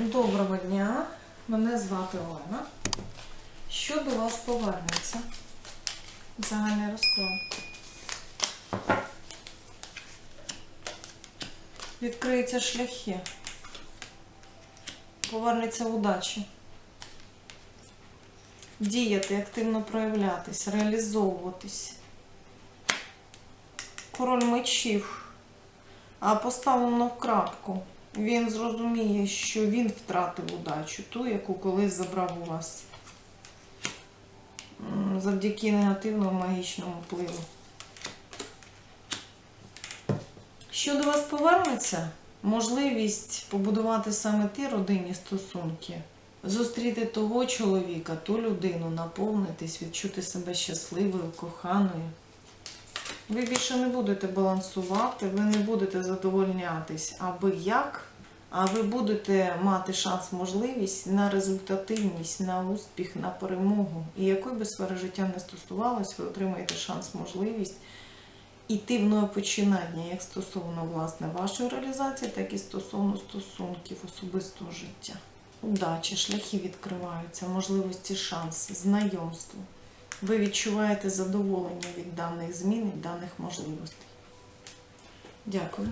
Доброго дня, мене звати Олена. Що до вас повернеться? Загальний розклад. Відкриються шляхи. Повернеться удачі. Діяти, активно проявлятись, реалізовуватись. Король мечів. А поставлено в крапку. Він зрозуміє, що він втратив удачу, ту, яку колись забрав у вас. Завдяки негативному магічному впливу. Що до вас повернеться? Можливість побудувати саме ті родинні стосунки, зустріти того чоловіка, ту людину, наповнитись, відчути себе щасливою, коханою. Ви більше не будете балансувати, ви не будете задовольнятись аби як, а ви будете мати шанс, можливість на результативність, на успіх, на перемогу. І якою би сфера життя не стосувалась, ви отримаєте шанс, можливість іти в нове починання, як стосовно власне вашої реалізації, так і стосовно стосунків особистого життя. Удачі, шляхи відкриваються, можливості, шанси, знайомство. Ви відчуваєте задоволення від даних змін і даних можливостей. Дякую.